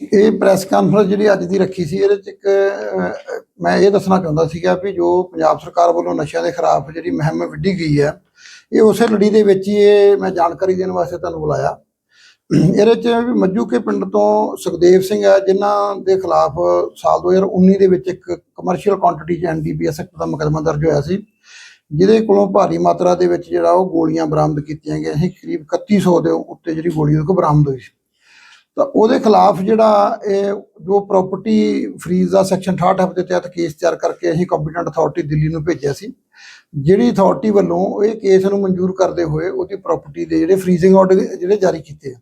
ਇਹ press conference ਜਿਹੜੀ ਅੱਜ ਦੀ ਰੱਖੀ ਸੀ, ਇਹਦੇ ਚ ਇੱਕ ਮੈਂ ਇਹ ਦੱਸਣਾ ਚਾਹੁੰਦਾ ਸੀਗਾ ਵੀ ਜੋ ਪੰਜਾਬ ਸਰਕਾਰ ਵੱਲੋਂ ਨਸ਼ਿਆਂ ਦੇ ਖਿਲਾਫ ਜਿਹੜੀ ਮੁਹਿੰਮ ਵਿੱਢੀ ਗਈ ਹੈ, ਇਹ ਉਸੇ ਲੜੀ ਦੇ ਵਿੱਚ ਹੀ ਇਹ ਮੈਂ ਜਾਣਕਾਰੀ ਦੇਣ ਵਾਸਤੇ ਤੁਹਾਨੂੰ ਬੁਲਾਇਆ। ਇਹਦੇ ਚ ਵੀ ਮੱਜੂਕੇ ਪਿੰਡ ਤੋਂ ਸੁਖਦੇਵ ਸਿੰਘ ਹੈ, ਜਿਨ੍ਹਾਂ ਦੇ ਖਿਲਾਫ ਸਾਲ 2019 ਦੇ ਵਿੱਚ ਇੱਕ ਕਮਰਸ਼ੀਅਲ ਕੁਆਂਟੀਟੀ ਚ ਐਨਡੀਪੀਐਸ ਐਕਟ ਦਾ ਮੁਕੱਦਮਾ ਦਰਜ ਹੋਇਆ ਸੀ, ਜਿਹਦੇ ਕੋਲੋਂ ਭਾਰੀ ਮਾਤਰਾ ਦੇ ਵਿੱਚ ਜਿਹੜਾ ਉਹ ਗੋਲੀਆਂ ਬਰਾਮਦ ਕੀਤੀਆਂ ਗਈਆਂ ਸੀ, ਕਰੀਬ 3100 ਦੇ ਉੱਤੇ ਜਿਹੜੀ ਗੋਲੀ ਉਹਦੇ ਬਰਾਮਦ ਹੋਈ ਸੀ। ਤਾਂ ਉਹਦੇ ਖਿਲਾਫ ਜਿਹੜਾ ਇਹ ਜੋ ਪ੍ਰਾਪਰਟੀ ਫਰੀਜ਼ ਦਾ ਸੈਕਸ਼ਨ 68 ਐਫ ਦੇ ਤਹਿਤ ਕੇਸ ਤਿਆਰ ਕਰਕੇ ਅਸੀਂ ਕੰਪੀਟੈਂਟ ਅਥਾਰਟੀ ਦਿੱਲੀ ਨੂੰ ਭੇਜਿਆ ਸੀ, ਜਿਹੜੀ ਅਥਾਰਟੀ ਵੱਲੋਂ ਇਹ ਕੇਸ ਨੂੰ ਮਨਜ਼ੂਰ ਕਰਦੇ ਹੋਏ ਉਹਦੀ ਪ੍ਰਾਪਰਟੀ ਦੇ ਜਿਹੜੇ ਫਰੀਜ਼ਿੰਗ ਆਰਡਰ ਜਿਹੜੇ ਜਾਰੀ ਕੀਤੇ ਆ,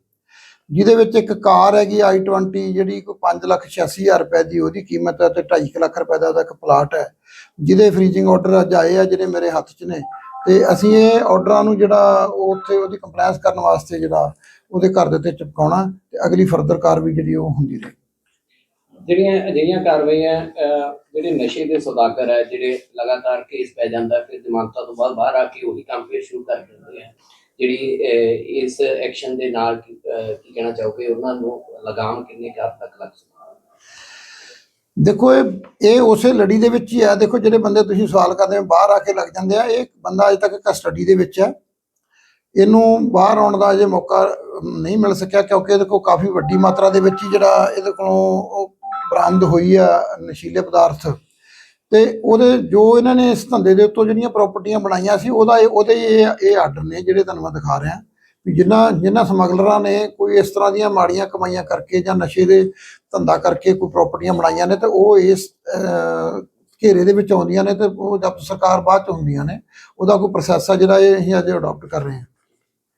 ਜਿਹਦੇ ਵਿੱਚ ਇੱਕ ਕਾਰ ਹੈਗੀ i20 ਜਿਹੜੀ ਕੋਈ 586000 ਰੁਪਏ ਦੀ ਉਹਦੀ ਕੀਮਤ ਹੈ ਤੇ 2.5 ਲੱਖ ਰੁਪਏ ਦਾ ਉਹਦਾ ਇੱਕ ਪਲਾਟ ਹੈ, ਜਿਹਦੇ ਫਰੀਜ਼ਿੰਗ ਆਰਡਰ ਅੱਜ ਆਏ ਆ, ਜਿਹੜੇ ਮੇਰੇ ਹੱਥ 'ਚ ਨੇ ਤੇ ਅਸੀਂ ਇਹ ਆਰਡਰਾਂ ਨੂੰ ਜਿਹੜਾ ਉੱਥੇ ਉਹਦੀ ਕੰਪਲਾਈਂਸ ਕਰਨ ਵਾਸਤੇ ਜਿਹੜਾ ਉਹਦੇ ਘਰ ਦੇ ਉੱਤੇ ਚਿਪਕਾਉਣਾ ਤੇ ਅਗਲੀ ਫਰਦਰ ਕਾਰਵਾਈ ਜਿਹੜੀ ਉਹ ਹੁੰਦੀ ਰਹੇ। ਜਿਹੜੀਆਂ ਅਜਿਹੀਆਂ ਕਾਰਵਾਈਆਂ ਜਿਹੜੇ ਨਸ਼ੇ ਦੇ ਸੌਦਾਗਰ ਹੈ ਜਿਹੜੇ ਲਗਾਤਾਰ ਕੇਸ ਪੈ ਜਾਂਦਾ, ਫਿਰ ਜ਼ਮਾਨਤਾਂ ਤੋਂ ਬਾਅਦ ਬਾਹਰ ਆ ਕੇ ਉਹੀ ਕੰਮ ਫਿਰ ਸ਼ੁਰੂ ਕਰ ਦਿੰਦੇ ਆ। ਜਿਹੜੀ ਇਸ ਐਕਸ਼ਨ ਦੇ ਨਾਲ ਕੀ ਕਹਿਣਾ ਚਾਹੋਗੇ? ਉਹਨਾਂ ਨੂੰ ਲਗਾਮ ਕਿੰਨੇ ਕੁ ਤੱਕ ਲੱਗ ਸਕਦਾ ਦੇਖੋ, ਇਹ ਇਹ ਉਸੇ ਲੜੀ ਦੇ ਵਿੱਚ ਹੀ ਆ। ਦੇਖੋ, ਜਿਹੜੇ ਬੰਦੇ ਤੁਸੀਂ ਸਵਾਲ ਕਰਦੇ ਹੋ, ਬਾਹਰ ਆ ਕੇ ਲੱਗ ਜਾਂਦੇ ਆ। ਇਹ ਬੰਦਾ ਅਜੇ ਤੱਕ ਕਸਟਡੀ ਦੇ ਵਿੱਚ ਹੈ। ਇਹਨੂੰ ਬਾਹਰ ਆਉਣ ਦਾ ਅਜੇ ਮੌਕਾ ਨਹੀਂ ਮਿਲ ਸਕਿਆ ਕਿਉਂਕਿ ਇਹਦੇ ਕੋਲ ਕਾਫੀ ਵੱਡੀ ਮਾਤਰਾ ਦੇ ਵਿੱਚ ਹੀ ਜਿਹੜਾ ਇਹਦੇ ਕੋਲੋਂ ਉਹ ਬਰਾਮਦ ਹੋਈ ਆ, ਨਸ਼ੀਲੇ ਪਦਾਰਥ। ਤੇ ਉਹਦੇ, ਜੋ ਇਹਨਾਂ ਨੇ ਇਸ ਧੰਦੇ ਦੇ ਉੱਤੋਂ ਜਿਹੜੀਆਂ ਪ੍ਰਾਪਰਟੀਆਂ ਬਣਾਈਆਂ ਸੀ, ਉਹਦਾ ਇਹ- ਉਹਦੇ ਇਹ ਇਹ ਆਰਡਰ ਨੇ ਜਿਹੜੇ ਤੁਹਾਨੂੰ ਮੈਂ ਦਿਖਾ ਰਿਹਾ। ਵੀ ਜਿਨ੍ਹਾਂ ਜਿਨ੍ਹਾਂ ਸਮਗਲਰਾਂ ਨੇ ਕੋਈ ਇਸ ਤਰ੍ਹਾਂ ਦੀਆਂ ਮਾੜੀਆਂ ਕਮਾਈਆਂ ਕਰਕੇ ਜਾਂ ਨਸ਼ੇ ਦੇ ਧੰਦਾ ਕਰਕੇ ਕੋਈ ਪ੍ਰਾਪਰਟੀਆਂ ਬਣਾਈਆਂ ਨੇ ਤੇ ਉਹ ਇਸ ਘੇਰੇ ਦੇ ਵਿੱਚ ਆਉਂਦੀਆਂ ਨੇ ਤੇ ਉਹ ਜਦ ਸਰਕਾਰ ਬਾਅਦ ਚ ਹੁੰਦੀਆਂ ਨੇ ਉਹਦਾ ਕੋਈ ਪ੍ਰੋਸੈਸ ਆ ਜਿਹੜਾ ਇਹ ਅਸੀਂ ਅੱਜ ਅਡਾਪਟ ਕਰ ਰਹੇ ਹਾਂ।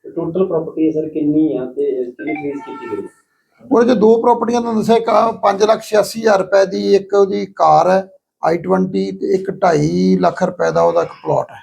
ਟੋਟਲ ਪ੍ਰਾਪਰਟੀ ਸਰ ਕਿੰਨੀ ਆ ਤੇ ਕਿੰਨੀ ਫੀਸ ਕੀਤੀ ਗਈ? ਉਹਦੇ ਚ ਦੋ ਪ੍ਰਾਪਰਟੀਆਂ ਦਾ ਦੱਸਿਆ ਇੱਕ 586000 ਰੁਪਏ ਦੀ ਇੱਕ ਉਹਦੀ ਕਾਰ ਹੈ i20 ਤੇ ਇੱਕ 2.5 ਲੱਖ ਰੁਪਏ ਦਾ ਉਹਦਾ ਇੱਕ ਪਲਾਟ ਹੈ।